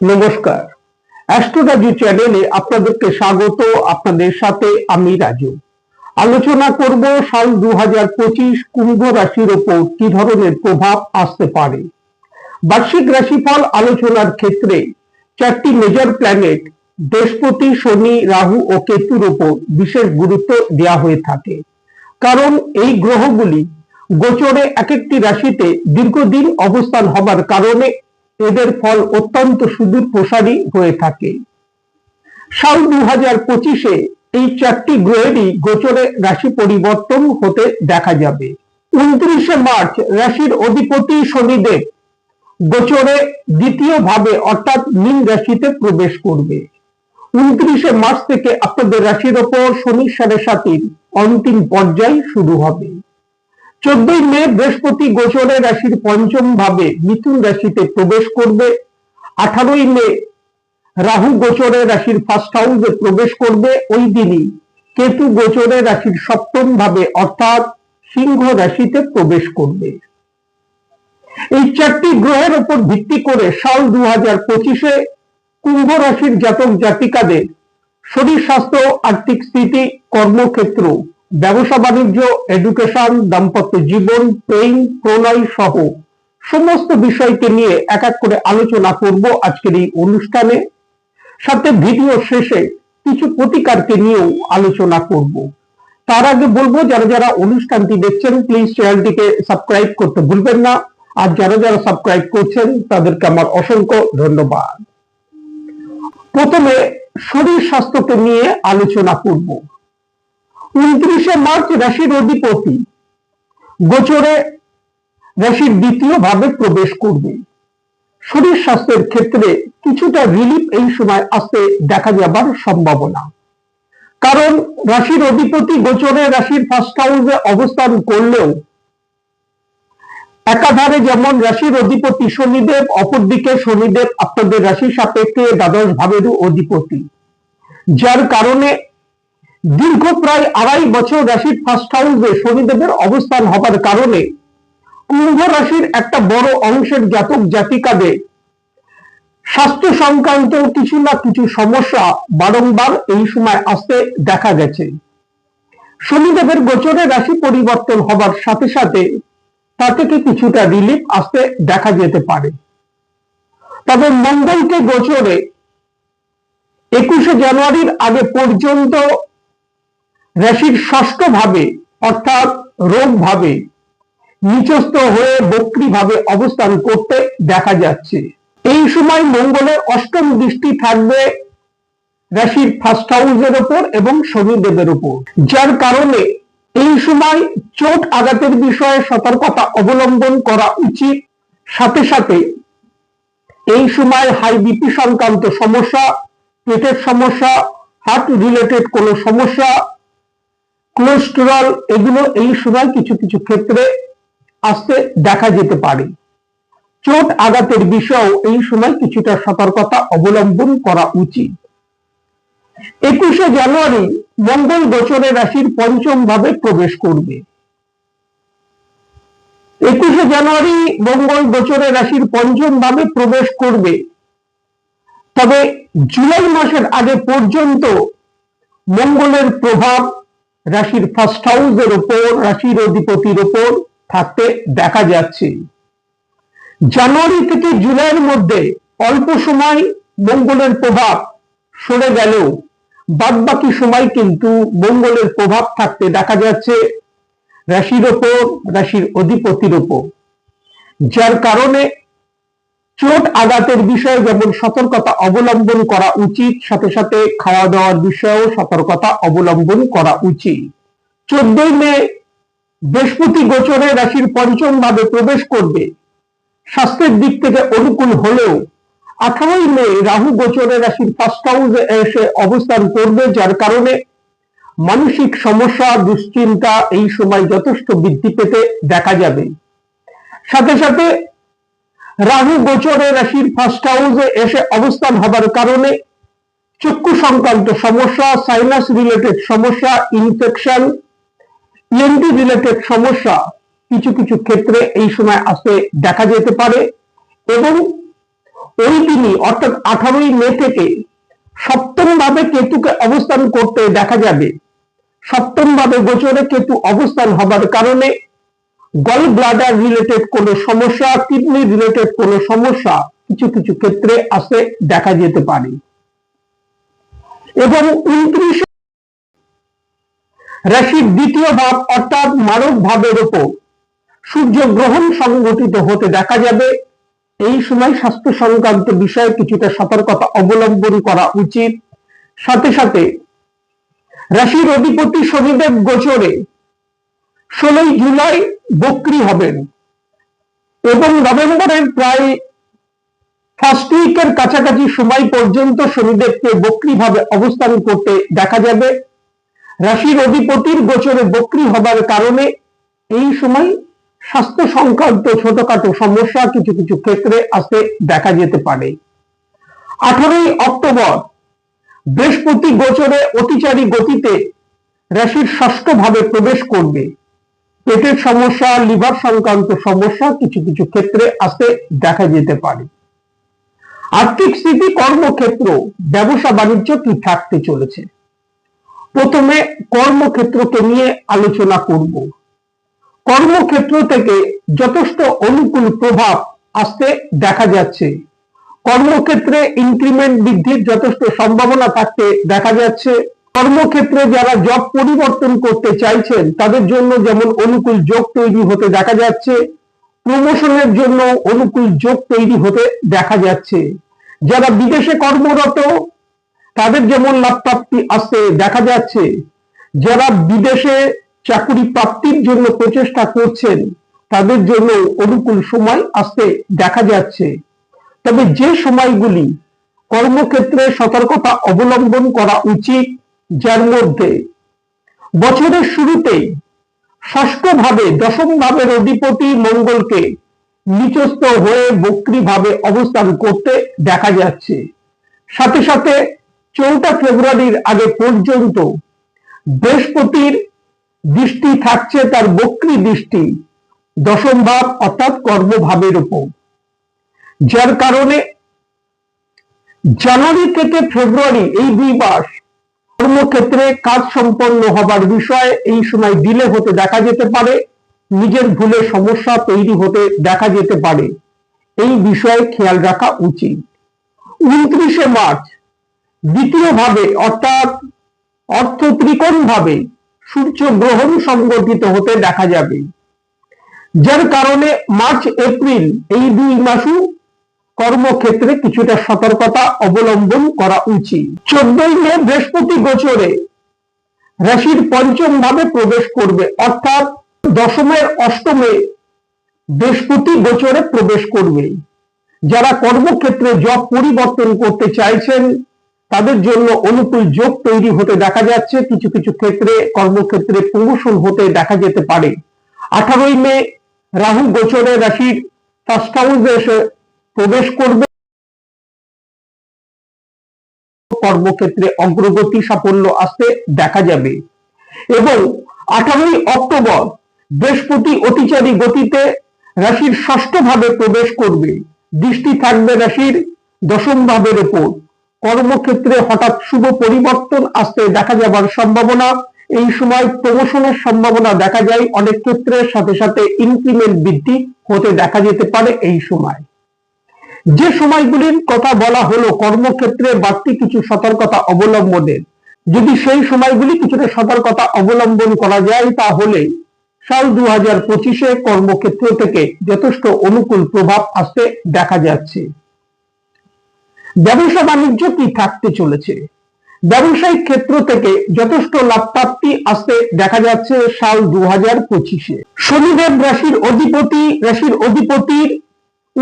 নমস্কার। অ্যাস্ট্রোলজি চ্যানেলে আপনাদেরকে স্বাগত, আপনাদের সাথে আমি রাজু। আলোচনা করব সাল দু হাজার পঁচিশ কুম্ভ রাশির ওপর কি ধরনের প্রভাব আসতে পারে। বার্ষিক রাশিফল আলোচনার ক্ষেত্রে চারটি মেজর প্ল্যানেট বৃহস্পতি, শনি, রাহু ও কেতুর ওপর বিশেষ গুরুত্ব দেওয়া হয়ে থাকে। কারণ এই গ্রহগুলি গোচরে এক একটি রাশিতে দীর্ঘদিন অবস্থান হবার কারণে এদের ফল অত্যন্ত সুদূর প্রসারী হয়ে থাকে। সাল দু হাজার পঁচিশে এই চারটি গ্রহেরই গোচরে রাশি পরিবর্তন হতে দেখা যাবে। উনত্রিশে মার্চ রাশির অধিপতি শনিদেব গোচরে দ্বিতীয় ভাবে অর্থাৎ মীন রাশিতে প্রবেশ করবে। উনত্রিশে মার্চ থেকে আপনাদের রাশির ওপর শনি সাড়ে সাতির অন্তিম পর্যায় শুরু হবে। চোদ্দই মে বৃহস্পতি গোচরে রাশির পঞ্চম ভাবে মিথুন রাশিতে প্রবেশ করবে। আঠারোই মে রাহু গোচরে রাশির ফার্স্ট হাউসে প্রবেশ করবে। ওই দিনই কেতু গোচরে রাশির সপ্তম ভাবে অর্থাৎ সিংহ রাশিতে প্রবেশ করবে। এই চারটি গ্রহের উপর ভিত্তি করে সাল দু হাজার পঁচিশে কুম্ভ রাশির জাতক জাতিকাদের শরীর স্বাস্থ্য, আর্থিক স্থিতি, কর্মক্ষেত্র ব্যবসা, বাণিজ্য এডুকেশন দাম্পত্য জীবন, প্রেম প্রণয় সহ সমস্ত বিষয়কে নিয়ে এক এক করে আলোচনা করব আজকের এই অনুষ্ঠানে। সাথে ভিডিও শেষে কিছু প্রতিকারকে নিয়েও আলোচনা করব। তার আগে বলব, যারা যারা অনুষ্ঠানটি দেখছেন প্লিজ চ্যানেলটিকে সাবস্ক্রাইব করতে ভুলবেন না। আর যারা যারা সাবস্ক্রাইব করছেন, তাদেরকে আমার অসংখ্য ধন্যবাদ। প্রথমে শরীর স্বাস্থ্যকে নিয়ে আলোচনা করব। উনত্রিশে মার্চ রাশির অধিপতি। গোচরে রাশির দ্বিতীয় ভাবে প্রবেশ করবে। শরীর স্বাস্থ্যের ক্ষেত্রে কিছুটা রিলিফ এই সময় আসতে দেখা যাবার সম্ভাবনা। কারণ রাশির অধিপতি গোচরে রাশির ফার্স্ট হাউসে অবস্থান করলেও একাধারে যেমন রাশির অধিপতি শনিদেব, অপরদিকে শনিদেব আপনাদের রাশি সাপেক্ষে দ্বাদশ ভাবেরও অধিপতি। যার কারণে দীর্ঘ প্রায় আড়াই বছর রাশির ফার্স্ট হাউসে শনিদেবের অবস্থান হবার কারণে কুম্ভ রাশির একটা বড় অংশের জাতক জাতিকাদের স্বাস্থ্য সংক্রান্ত কিছু না কিছু সমস্যা বারংবার এই সময় আসতে দেখা গেছে। শনিদেবের গোচরে রাশি পরিবর্তন হবার সাথে সাথে তা থেকে কিছুটা রিলিফ আসতে দেখা যেতে পারে। তবে মঙ্গলকে গোচরে একুশে জানুয়ারির আগে পর্যন্ত রাশির ষষ্ঠ ভাবে অর্থাৎ রোগ ভাবে নিচস্থ হয়ে বক্রি ভাবে অবস্থান করতে দেখা যাচ্ছে। এই সময় মঙ্গলের অষ্টম দৃষ্টি থাকবে রাশির ফার্স্ট হাউসের ওপর এবং শনিদেবের উপর যার কারণে এই সময় চোট আঘাতের বিষয়ে সতর্কতা অবলম্বন করা উচিত। সাথে সাথে এই সময় হাই বিপি সংক্রান্ত সমস্যা, পেটের সমস্যা হার্ট রিলেটেড কোনো সমস্যা কোলেস্টেরল এগুলো এই সময় কিছু কিছু ক্ষেত্রে আসতে দেখা যেতে পারে। চোট আঘাতের বিষয়েও এই সময় কিছুটা সতর্কতা অবলম্বন করা উচিত। একুশে জানুয়ারি মঙ্গল গোচরে রাশির পঞ্চম ভাবে প্রবেশ করবে। একুশে জানুয়ারি মঙ্গল গোচরে রাশির পঞ্চম ভাবে প্রবেশ করবে। তবে জুলাই মাসের আগে পর্যন্ত মঙ্গলের প্রভাব রাশির ফার্স্ট হাউসের ওপর রাশির অধিপতির ওপর থাকতে দেখা যাচ্ছে। জানুয়ারি থেকে জুলাইয়ের মধ্যে অল্প সময় মঙ্গলের প্রভাব সরে গেলেও বাদ বাকি সময় কিন্তু মঙ্গলের প্রভাব থাকতে দেখা যাচ্ছে রাশির ওপর রাশির অধিপতির ওপর যার কারণে চোট আঘাতের বিষয়ে যেমন সতর্কতা অবলম্বন করা উচিত, সাথে সাথে খাওয়া দাওয়ার বিষয়েও সতর্কতা অবলম্বন করা উচিত। চোদ্দই মে, বৃহস্পতি গোচরে রাশির পঞ্চম ভাবে প্রবেশ করবে। স্বাস্থ্যের দিক থেকে অনুকূল হলেও আঠারোই মে, রাহু গোচরে রাশির ফার্স্ট হাউসে এসে অবস্থান করবে, যার কারণে মানসিক সমস্যা, দুশ্চিন্তা এই সময় যথেষ্ট বৃদ্ধি পেতে দেখা যাবে। সাথে সাথে রাহু গোচরে রাশির ফার্স্ট হাউসে এসে অবস্থান হবার কারণে চক্ষু সংক্রান্ত সমস্যা সাইনাস রিলেটেড সমস্যা ইনফেকশন ইএনটি রিলেটেড সমস্যা কিছু কিছু ক্ষেত্রে এই সময় আসতে দেখা যেতে পারে এবং ওই দিনই অর্থাৎ আঠারোই মে থেকে সপ্তম ভাবে কেতুকে অবস্থান করতে দেখা যাবে। সপ্তম ভাবে গোচরে কেতু অবস্থান হবার কারণে গল ব্লাডার রিলেটেড কোনো সমস্যা কিডনি রিলেটেড কোনো সমস্যা কিছু কিছু ক্ষেত্রে আসতে দেখা যেতে পারে। এবং উনত্রিশ রাশির দ্বিতীয় ভাব অর্থাৎ মানব ভাবের উপর সূর্য গ্রহণ সংগঠিত হতে দেখা যাবে। এই সময় স্বাস্থ্য সংক্রান্ত বিষয়ে কিছুটা সতর্কতা অবলম্বন করা উচিত। সাথে সাথে রাশির অধিপতি শনিদেব গোচরে ষোলোই জুলাই বক্রি হবেন। এবং নভেম্বরের প্রায় ফার্স্ট উইকের কাছাকাছি সময় পর্যন্ত শনিদেবকে বক্রি ভাবে অবস্থান করতে দেখা যাবে। রাশির অধিপতির গোচরে বক্রি হবার কারণে এই সময় স্বাস্থ্য সংক্রান্ত ছোটখাটো সমস্যা কিছু কিছু ক্ষেত্রে আসতে দেখা যেতে পারে। আঠারোই অক্টোবর, বৃহস্পতি গোচরে অতিচারী গতিতে রাশির ষষ্ঠ ভাবে প্রবেশ করবে। পেটের সমস্যা, লিভার সংক্রান্ত সমস্যা কিছু কিছু ক্ষেত্রে আসতে দেখা যেতে পারে। আর্থিক স্থিতি, কর্মক্ষেত্র, ব্যবসা, বাণিজ্য কি থাকতে চলেছে? প্রথমে কর্মক্ষেত্রকে নিয়ে আলোচনা করব। কর্মক্ষেত্র থেকে যথেষ্ট অনুকূল প্রভাব আসতে দেখা যাচ্ছে। কর্মক্ষেত্রে ইনক্রিমেন্ট বৃদ্ধির যথেষ্ট সম্ভাবনা থাকতে দেখা যাচ্ছে। কর্মক্ষেত্রে যারা জব পরিবর্তন করতে চাইছেন, তাদের জন্য যেমন অনুকূল যোগ তৈরি হতে দেখা যাচ্ছে প্রমোশনের জন্য অনুকূল যোগ তৈরি হতে দেখা যাচ্ছে। যারা বিদেশে কর্মরত, তাদের যেমন লাভ প্রাপ্তি আসতে দেখা যাচ্ছে। যারা বিদেশে চাকুরি প্রাপ্তির জন্য প্রচেষ্টা করছেন, তাদের জন্য অনুকূল সময় আসতে দেখা যাচ্ছে। তবে যে সময়গুলি কর্মক্ষেত্রে সতর্কতা অবলম্বন করা উচিত যার মধ্যে বছরের শুরুতেই ষষ্ঠ ভাবে দশম ভাবের অধিপতি মঙ্গলকে নিচস্থ হয়ে বক্রি ভাবে অবস্থান করতে দেখা যাচ্ছে। সাথে সাথে চৌঠা ফেব্রুয়ারির আগে পর্যন্ত বৃহস্পতির দৃষ্টি থাকছে তার বক্রি দৃষ্টি দশম ভাব অর্থাৎ কর্মভাবের উপর। যার কারণে জানুয়ারি থেকে ফেব্রুয়ারি এই দুই মাস কর্মক্ষেত্রে কাজ সম্পন্ন হবার বিষয়ে এই সময় ডিলে হতে দেখা যেতে পারে, নিজের ভুলে সমস্যা তৈরি হতে দেখা যেতে পারে। এই বিষয়ে খেয়াল রাখা উচিত। উনত্রিশে মার্চ দ্বিতীয় ভাবে অর্থাৎ অর্থ ত্রিকোণ ভাবে সূর্য গ্রহণ সংগঠিত হতে দেখা যাবে। যার কারণে মার্চ, এপ্রিল এই দুই মাসও কর্মক্ষেত্রে কিছুটা সতর্কতা অবলম্বন করা উচিত। চোদ্দই মে বৃহস্পতি গোচরে রাশির পঞ্চম ভাবে প্রবেশ করবে, অর্থাৎ দশমের অষ্টমে বৃহস্পতি গোচরে প্রবেশ করবে। যারা কর্মক্ষেত্রে জব পরিবর্তন করতে চাইছেন, তাদের জন্য অনুকূল যোগ তৈরি হতে দেখা যাচ্ছে। কিছু কিছু ক্ষেত্রে কর্মক্ষেত্রে প্রমোশন হতে দেখা যেতে পারে। আঠারোই মে রাহু গোচরে রাশির ফার্স্ট হাউসে এসে প্রবেশ করবে। কর্মক্ষেত্রে অগ্রগতি সাফল্য আসতে দেখা যাবে। এবং আঠারোই অক্টোবর বৃহস্পতি অতিচারী গতিতে রাশির ষষ্ঠ ভাবে প্রবেশ করবে। দৃষ্টি থাকবে রাশির দশম ভাবের উপর কর্মক্ষেত্রে হঠাৎ শুভ পরিবর্তন আসতে দেখা যাবার সম্ভাবনা। এই সময় প্রমোশনের সম্ভাবনা দেখা যায়। অনেক ক্ষেত্রে সাথে সাথে ইনক্রিমেন্ট বৃদ্ধি হতে দেখা যেতে পারে এই সময়। যে সময়গুলির কথা বলা হলো, কর্মক্ষেত্রে বাড়তি কিছু সতর্কতা অবলম্বনের যদি সেই সময়গুলি কিছুটা সতর্কতা অবলম্বন করা যায়, তাহলে সাল দু হাজার পঁচিশে কর্মক্ষেত্র থেকে যথেষ্ট অনুকূল প্রভাব আসতে দেখা যাচ্ছে। ব্যবসা বাণিজ্য কি থাকতে চলেছে? ব্যবসায়িক ক্ষেত্র থেকে যথেষ্ট লাভ প্রাপ্তি আসতে দেখা যাচ্ছে সাল দু হাজার পঁচিশে। শনিদেব রাশির অধিপতি, রাশির অধিপতির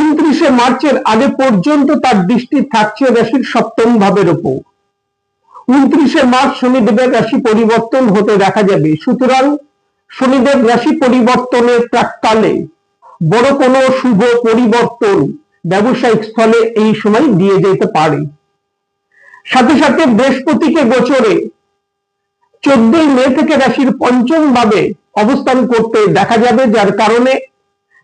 উনত্রিশে মার্চের আগে পর্যন্ত তার দৃষ্টি থাকছে রাশির সপ্তম ভাবের উপর। উনত্রিশে মার্চ শনিদেবের রাশি পরিবর্তন হতে দেখা যাবে। সুতরাং শনিদেব রাশি পরিবর্তনের প্রাককালে বড় কোনো শুভ পরিবর্তন ব্যবসায়িক স্থলে এই সময় দিয়ে যেতে পারে। সাথে সাথে বৃহস্পতিকে গোচরে চোদ্দই মে থেকে রাশির পঞ্চম ভাবে অবস্থান করতে দেখা যাবে, যার কারণে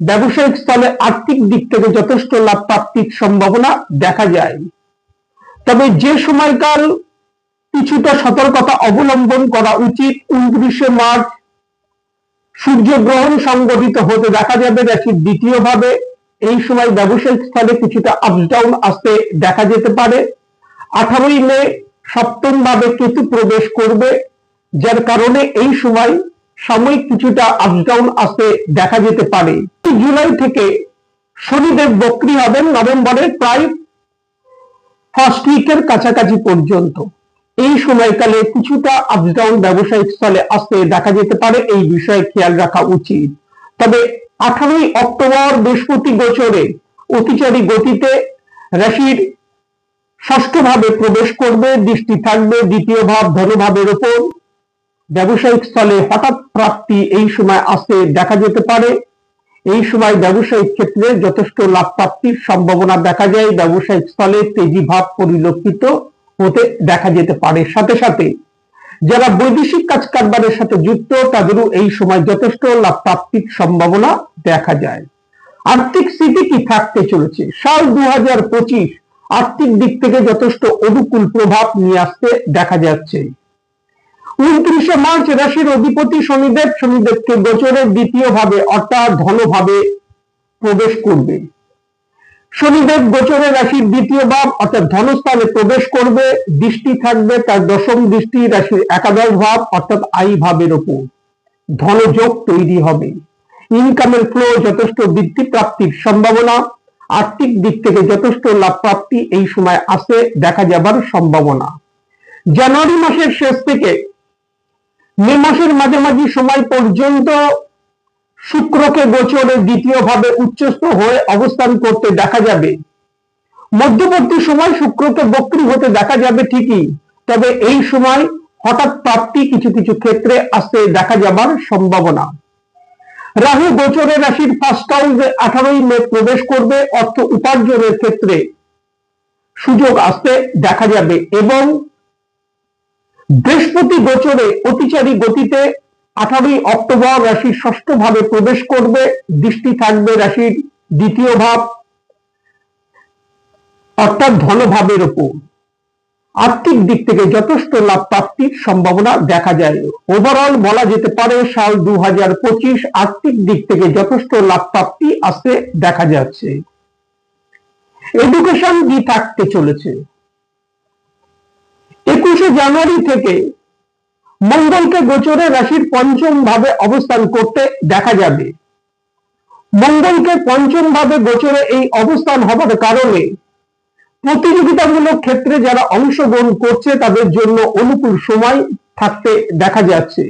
ব্যবসায়িক স্থলে আর্থিক দিক থেকে যথেষ্ট লাভ প্রাপ্তির সম্ভাবনা দেখা যায়। তবে যে সময়কাল কিছুটা সতর্কতা অবলম্বন করা উচিত। উনত্রিশে মার্চ সূর্যগ্রহণ সংগঠিত হতে দেখা যাবে রাশির দ্বিতীয় ভাবে এই সময় ব্যবসায়িক স্থলে কিছুটা আপস ডাউন আসতে দেখা যেতে পারে। আঠারোই মে সপ্তম ভাবে কেতু প্রবেশ করবে, যার কারণে এই সময় সাময়িক কিছুটা আপস ডাউন আসতে দেখা যেতে পারে। জুলাই থেকে শনিদেব বক্রি হবেন নভেম্বরের প্রায় ফার্স্ট উইকের কাছাকাছি পর্যন্ত। এই সময়কালে কিছুটা আপডাউন ব্যবসায়িক স্থলে আসতে দেখা যেতে পারে, এই বিষয়ে খেয়াল রাখা উচিত। তবে আঠারোই অক্টোবর বৃহস্পতি গোচরে অতিচারী গতিতে রাশির ষষ্ঠ ভাবে প্রবেশ করবে, দৃষ্টি থাকবে, দ্বিতীয় ভাব ধনভাবের ওপর। ব্যবসায়িক স্থলে হঠাৎ প্রাপ্তি এই সময় আসতে দেখা যেতে পারে। এই সময় ব্যবসায়িক ক্ষেত্রে যথেষ্ট লাভ প্রাপ্তির সম্ভাবনা দেখা যায়। ব্যবসায়িক স্থলে তেজি ভাব পরিলক্ষিত হতে দেখা যেতে পারে। সাথে সাথে যারা বৈদেশিক কাজ কারবারের সাথে যুক্ত, তাদেরও এই সময় যথেষ্ট লাভ প্রাপ্তির সম্ভাবনা দেখা যায়। আর্থিক স্থিতি কি থাকতে চলেছে? সাল দু হাজার পঁচিশ আর্থিক দিক থেকে যথেষ্ট অনুকূল প্রভাব নিয়ে আসতে দেখা যাচ্ছে। উনত্রিশে মার্চ রাশির অধিপতি শনিদেব, শনিদেবকে গোচরের দ্বিতীয় ভাবে অর্থাৎ ধনভাবে প্রবেশ করবে। শনিদেব গোচরে রাশির দ্বিতীয় ভাব অর্থাৎ ধনস্থানে প্রবেশ করবে, দৃষ্টি থাকবে তার দশম দৃষ্টি রাশির একাদশ ভাব অর্থাৎ আই ভাবের ওপর। ধনযোগ তৈরি হবে। ইনকামের ফ্লো যথেষ্ট বৃদ্ধি প্রাপ্তির সম্ভাবনা, আর্থিক দিক থেকে যথেষ্ট লাভ প্রাপ্তি এই সময় আসে, দেখা যাবার সম্ভাবনা। জানুয়ারি মাসের শেষ থেকে মে মাসের মাঝামাঝি সময় পর্যন্ত শুক্রকে গোচরে দ্বিতীয় ভাবে উচ্চস্থ হয়ে অবস্থান করতে দেখা যাবে। মধ্যবর্তী সময় শুক্রকে বক্রি হতে দেখা যাবে ঠিকই, তবে এই সময় হঠাৎ প্রাপ্তি কিছু কিছু ক্ষেত্রে আসতে দেখা যাবার সম্ভাবনা। রাহু গোচরে রাশির ফার্স্ট হাউসে আঠারোই মে প্রবেশ করবে, অর্থ উপার্জনের ক্ষেত্রে সুযোগ আসতে দেখা যাবে এবং বৃহস্পতি গোচরে অতিচারী গতিতে আঠারোই অক্টোবর রাশির ষষ্ঠ ভাবে প্রবেশ করবে। দৃষ্টি থাকবে রাশির দ্বিতীয় ভাব, অর্থাৎ ধনভাবের উপর। আর্থিক দিক থেকে যথেষ্ট লাভ প্রাপ্তির সম্ভাবনা দেখা যায়। ওভারঅল বলা যেতে পারে সাল দু হাজার পঁচিশ আর্থিক দিক থেকে যথেষ্ট লাভ প্রাপ্তি আসতে দেখা যাচ্ছে। এডুকেশন কি থাকতে চলেছে? একুশে জানুয়ারি থেকে মঙ্গলকে গোচরে রাশির পঞ্চম ভাবে অবস্থান করতে দেখা যাবে। মঙ্গলকে পঞ্চম ভাবে গোচরে এই অবস্থান হবার কারণে প্রতিযোগিতামূলক ক্ষেত্রে যারা অংশগ্রহণ করছে তাদের জন্য অনুকূল সময় থাকতে দেখা যাচ্ছে।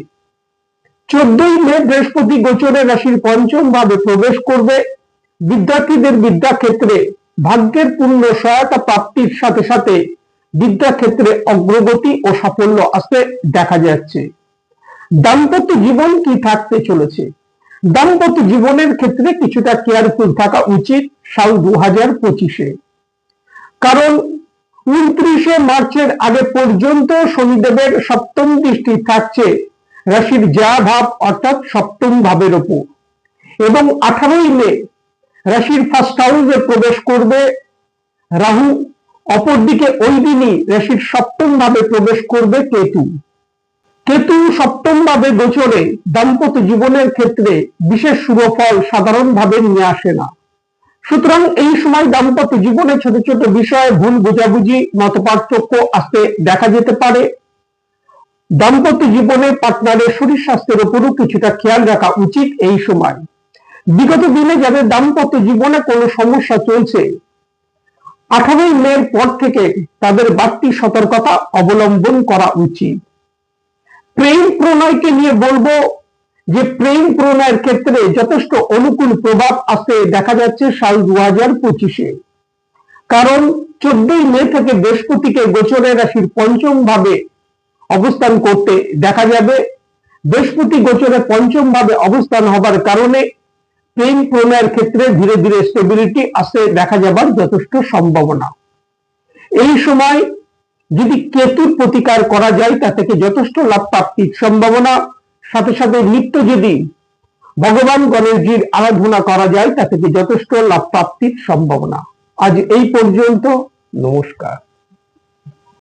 চোদ্দই মে বৃহস্পতি গোচরে রাশির পঞ্চম ভাবে প্রবেশ করবে। বিদ্যার্থীদের বিদ্যাক্ষেত্রে ভাগ্যের পূর্ণ সহায়তা প্রাপ্তির সাথে সাথে বিদ্যাক্ষেত্রে অগ্রগতি ও সাফল্য আসতে দেখা যাচ্ছে। দাম্পত্য জীবন কি থাকতে চলেছে? দাম্পত্য জীবনের ক্ষেত্রে কিছুটা কেয়ারফুল থাকা উচিত সাল দু হাজার পঁচিশে। কারণ উনত্রিশে মার্চের আগে পর্যন্ত শনিদেবের সপ্তম দৃষ্টি থাকছে রাশির যা ভাব অর্থাৎ সপ্তম ভাবের ওপর। এবং আঠারোই মে রাশির ফার্স্ট হাউসে প্রবেশ করবে রাহু অপরদিকে ওই দিনই রাশির সপ্তম ভাবে প্রবেশ করবে কেতু। কেতু সপ্তম ভাবে গোচরে দাম্পত্য জীবনের ক্ষেত্রে বিশেষ শুভ ফল সাধারণভাবে নিয়ে আসে না। সুতরাং এই সময় দাম্পত্য জীবনে ছোট ছোট বিষয়ে, ভুল বোঝাবুঝি মত পার্থক্য আসতে দেখা যেতে পারে। দাম্পত্য জীবনে পার্টনারের শরীর স্বাস্থ্যের উপরও কিছুটা খেয়াল রাখা উচিত এই সময়। বিগত দিনে যাদের দাম্পত্য জীবনে কোনো সমস্যা চলছে আঠারোই মের পর থেকে তাদের বাড়তি সতর্কতা অবলম্বন করা উচিত। প্রেম প্রণয়কে নিয়ে বলব যে, প্রেম প্রণয়ের ক্ষেত্রে যথেষ্ট অনুকূল প্রভাব আসতে দেখা যাচ্ছে সাল দু হাজার পঁচিশে। কারণ চোদ্দই মে থেকে বৃহস্পতিকে গোচরের রাশির পঞ্চম ভাবে অবস্থান করতে দেখা যাবে। বৃহস্পতি গোচরে পঞ্চম ভাবে অবস্থান হবার কারণে প্রেম প্রণয়ের ক্ষেত্রে ধীরে ধীরে স্টেবিলিটি আসতে দেখা যাবার যথেষ্ট সম্ভাবনা। এই সময় যদি কেতুর প্রতিকার করা যায়, তা থেকে যথেষ্ট লাভ প্রাপ্তির সম্ভাবনা। সাথে সাথে নিত্য যদি ভগবান গণেশজির আরাধনা করা যায়, তা থেকে যথেষ্ট লাভ প্রাপ্তির সম্ভাবনা। আজ এই পর্যন্ত, নমস্কার।